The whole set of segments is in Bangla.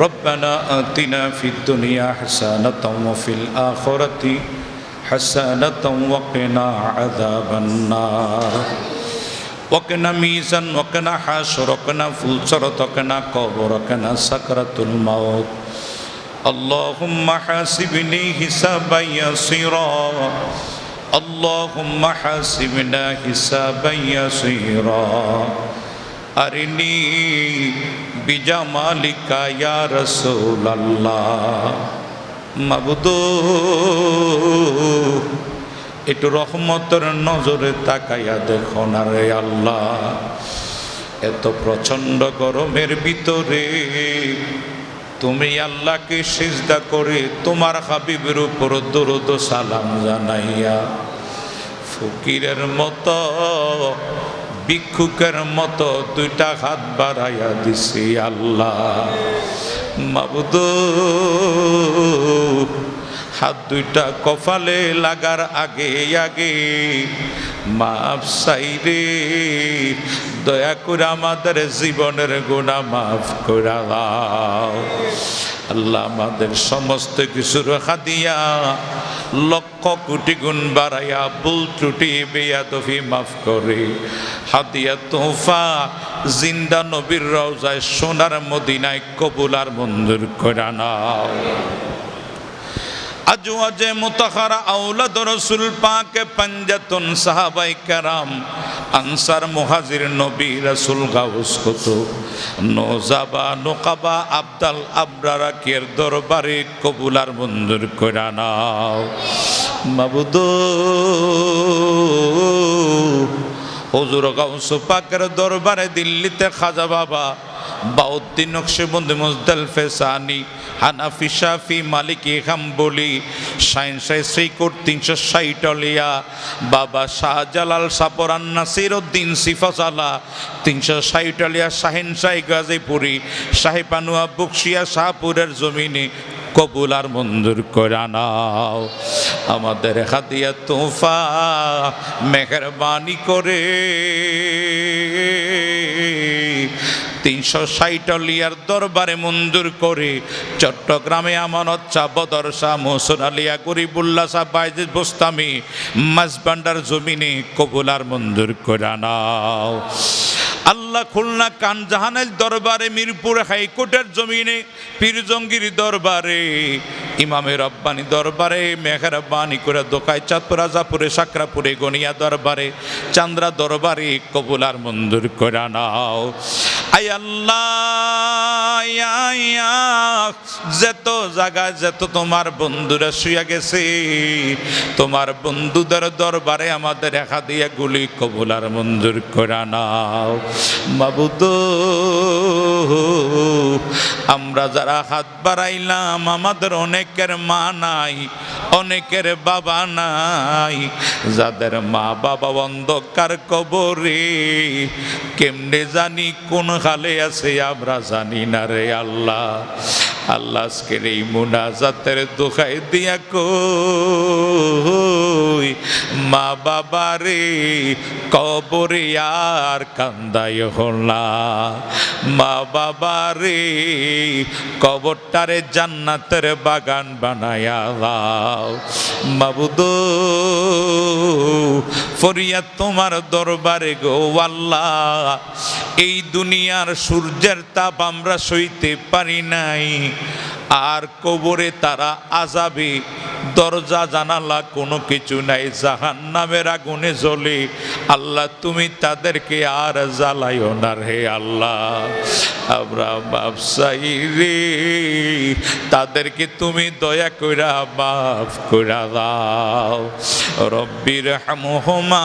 ربنا آتنا في الدنيا حسنة وفي الآخرة حسنة وقنا عذاب النار. وقنا ميزان وقنا حاشر وقنا فلسرة وقنا قبر وقنا سكرة الموت. اللهم حاسبني حسابا يسيرا. اللهم حاسبنا حسابا يسيرا. أرني বিজামালিকা ইয়া রসুল্লাহ মাবুদু। একটু রহমতের নজরে তাকাইয়া দেখো না রে আল্লাহ। এত প্রচণ্ড গরমের ভিতরে তুমি আল্লাহকে সিজদা করে তোমার হাবিবের উপর দরুদ সালাম জানাইয়া ফকিরের মতো ভিক্ষুকের মতো দুইটা হাত বাড়াইয়া দিছি আল্লাহ। মাবুদ, হাত দুইটা কপালে লাগার আগে আগে মাফ সাইরে দয়া করে আমাদের জীবনের গুণা মাফ করে দাও। আল্লাহ আমাদের সমস্ত কিছুর হাদিয়া লক্ষ কোটি গুণ বাড়াইয়া ভুল ত্রুটি বেয়াদফি মাফ করে। হাদিয়া তোফা জিন্দা নবীর রওজায় সোনার মদিনায় কবুলার মঞ্জুর করে নাও। আজওয়াজে মুতাখারা আওলাদ রসুল, পাকে পঞ্জাতুন সাহাবাই কারাম আনসার মহাজির নবী রাসুল গাউস কত? নজাবা নোকাবা আবদাল আবরারা কের দরবারে কবুলার মঞ্জুর করা নাও। মাবুদ, হজুর গাউস পাকের দরবারে দিল্লিতে খাজা বাবা বাউদ্দিন নকশেবন্দি মুজদাল ফেসানি হানাফি, শাফি, মালিকি, হাম্বলি সাইন সাই শ্রীকোট তিনশো ষাটলিয়া বাবা শাহজালাল, সাপরান নাসির উদ্দিন সিফাসালা তিনশো ষাটলিয়া শাহিন শাহি গাজীপুরি সাহেবানুয়া বক্সিয়া শাহপুরের জমিনে কবুল আর মঞ্জুর করে নাও। আমাদের হাতিয়া তোফা মেহরবানি করে। তিনশো ষাটলিয়ার দরবারে মঞ্জুর করে চট্টগ্রামে আমানত চা বদর শাহ মোহসুন আলিয়া গরিবুল্লা শাহ বাইজিদ বোস্তামি মাঝবান্ডার জমিনে কবুলার মঞ্জুর করে নাও। আল্লাহ খুলনা কানজাহানের দরবারে মিরপুর হাইকোর্টের জমিনে পীরজঙ্গির দরবারে ইমামের রব্বানি দরবারে, মেহরাবানি করে দোকায় চাঁদপুর রাজাপুরে সাকরাপুরে, গনিয়া দরবারে, চান্দ্রা দরবারে কবুলার মঞ্জুর করে নাও। আই আল্লাহ যেত জায়গায় যেত তোমার বন্ধুরা শুয়া গেছে, তোমার বন্ধুদের দরবারে আমাদের একা দিয়ে গুলি কবুলার মঞ্জুর করে নাও। বাবুদ আমরা যারা হাত বাড়াইলাম, আমাদের অনেকের মা নাই, অনেকের বাবা নাই। যাদের মা বাবা অন্ধকার কবরে, কেমনে জানি কোন হালে আছে, আমরা জানি না রে আল্লাহ। আল্লাহ আজকের এই মুনাজাতের দোকায় দিয়া কই মা বাবা রে কবরে আর কান্দাই হলা মা বাবা রে কবরটারে জান্নাতের বাগান বানায়া মাবুদ ফরিয়া তোমার দরবারে গো আল্লাহ। এই দুনিয়ার সূর্যের তাপ আমরা সইতে পারি নাই। আর কবরে তারা আজাবে দরজা, জানালা কোনো কিছু নাই জাহান নামের আগুনে জ্বলে। আল্লাহ, তুমি তাদেরকে আর জ্বালাইও না রে আল্লাহ। আমরা ব্যবসায়ী রে, তাদেরকে তুমি দয়া কইরা মাফ কইরা দাও। রব্বির হামহুমা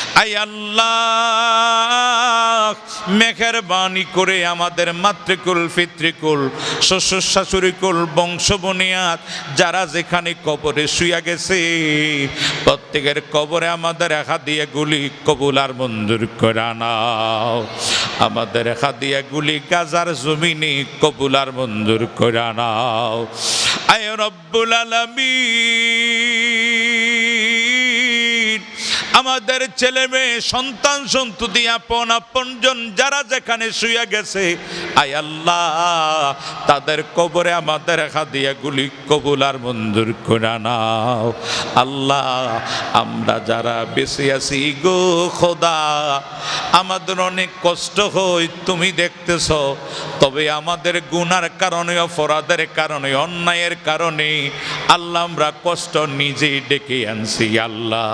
আই আল্লাহ মেঘের বাণী করে আমাদের মাতৃকুল, পিতৃকুল, শ্বশুর শাশুড়িকুল বংশ বুনিয়াদ যারা যেখানে কবরে শুয়া গেছে, প্রত্যেকের কবরে আমাদের একা দিয়ে গুলি কবুল আর মঞ্জুর করে নাও। আমাদের একা দিয়ে গুলি গাজার জমিনে কবুল আর মঞ্জুর করে নাও। আয় রব্বুল আলামিন আমাদের ছেলে মেয়ে, সন্তান, সন্ততি, আপন, আপনজন যারা যেখানে শুয়ে গেছে, আয় আল্লাহ, তাদের কবরে আমাদের রেখা দিয়ে গুলি কবুল আর মঞ্জুর করে নাও। আল্লাহ, আমরা যারা বেঁচে আছি গো খোদা, আমাদের অনেক কষ্ট হয়, তুমি দেখতেছ, তবে আমাদের গুনার কারণে, অপরাধের কারণে, অন্যায়ের কারণে আল্লাহ, আমরা কষ্ট নিজেই ডেকে আনছি, আল্লাহ,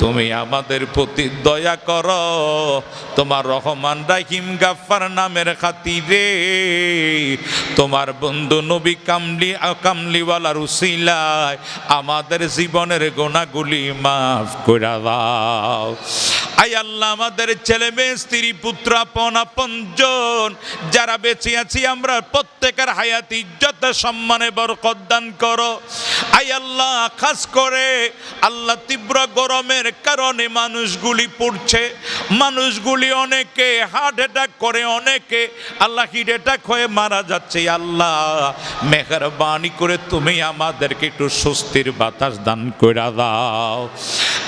তুমি আমাদের প্রতি দয়া করো। তোমার রহমান রাহিম গাফার নামের খাতিরে, তোমার বন্ধু নবী কামলি কামলিওয়ালার উসিলায় আমাদের জীবনের গোনাগুলি মাফ করে দাও। আই আল্লাহ, আমাদের ছেলে মেয়ে, স্ত্রী, পুত্র, আপন যারা বেঁচে আছি, আমরা প্রত্যেকের হায়াত, ইজ্জত, সম্মানে বরকত দান করো। আই আল্লাহ, খাস করে আল্লাহ তীব্র গরমের কারণে মানুষগুলি পড়ছে। মানুষগুলি অনেকে হার্ট অ্যাটাক করে, অনেকে আল্লাহ হিট অ্যাটাক হয়ে মারা যাচ্ছে। আল্লাহ, মেহরবানি করে তুমি আমাদেরকে একটু স্বস্তির বাতাস দান করে দাও।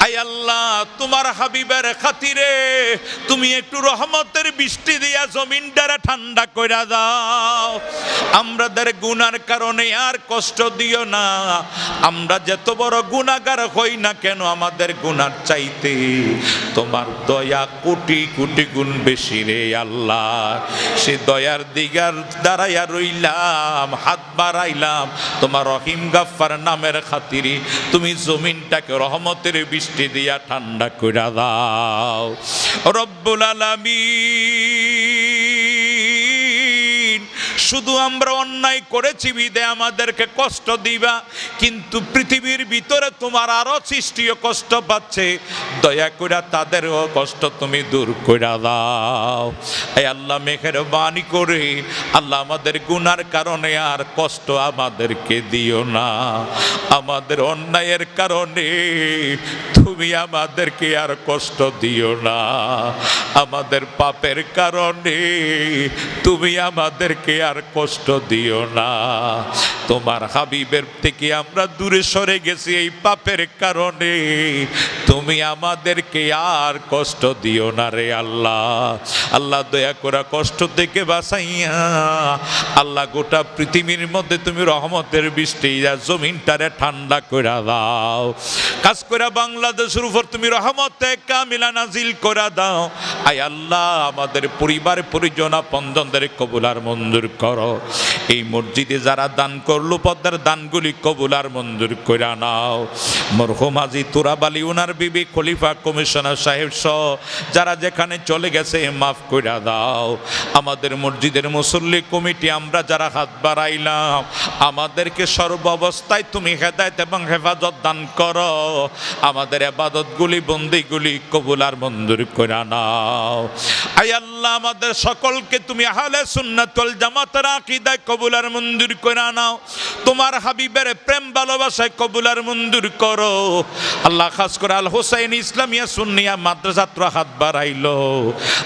আই আল্লাহ, তোমার হাবিবের খাতিরে তুমি একটু রহমতের বৃষ্টি দিয়া জমিনটারে ঠান্ডা কইরা দাও। আমরাদের গুনার কারণে আর কষ্ট দিও না। আমরা যত বড় গুণাগার হই না কেন, আমাদের গুনার চাইতে তোমার দয়া কোটি কোটি গুণ বেশি রে আল্লাহ। সে দয়ার দিগার দাঁড়াইয়া রইলাম, হাত বাড়াইলাম, তোমার রহিম গাফার নামের খাতিরে তুমি জমিনটাকে রহমতের বৃষ্টি দিয়া ঠান্ডা কইরা দাও। রব্বুল আলামিন শুধু আমরা অন্যায় করেছি, বিদে আমাদেরকে কষ্ট দিবা, কিন্তু পৃথিবীর ভিতরে তোমার আরও সৃষ্টিও কষ্ট পাচ্ছে। দয়া করে তাদেরও কষ্ট তুমি দূর করে দাও। এই আল্লাহ মেঘের বাণী করে আল্লাহ আমাদের গুনার কারণে আর কষ্ট আমাদেরকে দিও না। আমাদের অন্যায়ের কারণে তুমি আমাদেরকে আর কষ্ট দিও না। আমাদের পাপের কারণে তুমি আমাদেরকে আর কষ্ট দিও না। তোমার হাবিবের থেকে আমরা দূরে সরে গেছি এই পাপের কারণে। তুমি আমাদেরকে আর কষ্ট দিও না রে আল্লাহ। আল্লাহ দয়া করা কষ্ট থেকে বাঁচাইয়া, আল্লাহ গোটা পৃথিবীর মধ্যে তুমি রহমতের বৃষ্টি জমিনটারে ঠান্ডা করে দাও। কাজ করে বাংলাদেশের উপর তুমি রহমতে কামিলা নাজিল করে দাও। আয় আল্লাহ, আমাদের পরিবার পরিজন পঞ্জনদের কবুলার মঞ্জুর করো। এই মসজিদে যারা দান করল, পদ্মার দানগুলি কবুলার মঞ্জুর করে নাও। মরহুম আজি তুরাবালি উনার বিবি খলিফা কমিশনার সাহেব সহ যারা যেখানে চলে গেছে, মাফ করে দাও। আমাদের মসজিদের মুসল্লি কমিটি, আমরা যারা হাত বাড়াইলাম, আমাদেরকে সর্ব অবস্থায় তুমি হেদায়ত এবং হেফাজত দান করো। আমাদের আবাদতগুলি, বন্দিগুলি কবুলার মঞ্জুর করে নাও। আই আল্লাহ, আমাদের সকলকে তুমি আহলে সুন্নাতুল জামাতের আকীদায় কবুলার মঞ্জুর করে নাও। তোমার হাবিবের প্রেম ভালোবাসায় কবুলার মঞ্জুর করো। আল্লাহ খাস করে আল হোসাইন ইসলামিয়া সুন্নিয়া মাদ্রাসাত্র হাত বাড়াইলো।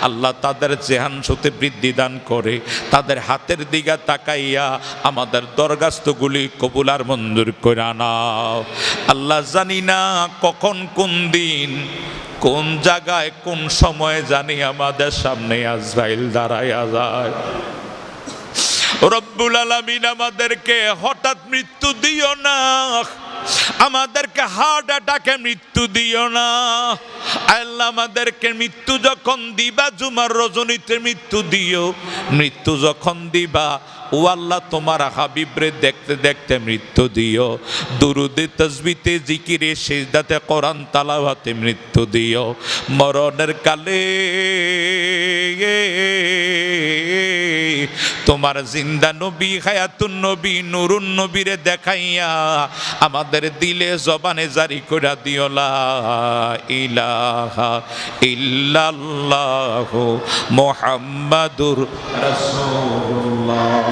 আল্লাহ তাদের জেহান সতে বৃদ্ধি দান করে, তাদের হাতের দিকে তাকাইয়া আমাদের দরগাস্তগুলি কবুলার মঞ্জুর করে নাও। আল্লাহ জানি না কখন কোন দিন, কোন জায়গায় কোন সময়ে জানি আমাদের সামনে আজরাইল দাঁড়াইয়া যায়। রব্বুল আলামিন আমাদেরকে হঠাৎ মৃত্যু দিও না। আমাদেরকে হার্ট অ্যাটাকে মৃত্যু দিও না। আল্লাহ আমাদেরকে মৃত্যু যখন দিবা, জুমার রজনীতে মৃত্যু দিও। মৃত্যু যখন দিবা, ও আল্লাহ তোমার হাবিবরে দেখতে দেখতে মৃত্যু দিও। দুরুদে তসবিতে জিকিরে সেজদাতে, কোরআন তালাভাতে মৃত্যু দিও। মরণের কালে তোমার জিন্দা নবী, হায়াতুন নবী, নুরুন নবীরে দেখাইয়া আমাদের দিলে জবানে জারি করে দিও, লা ইলাহা ইল্লাল্লাহু মুহাম্মাদুর রাসূলুল্লাহ।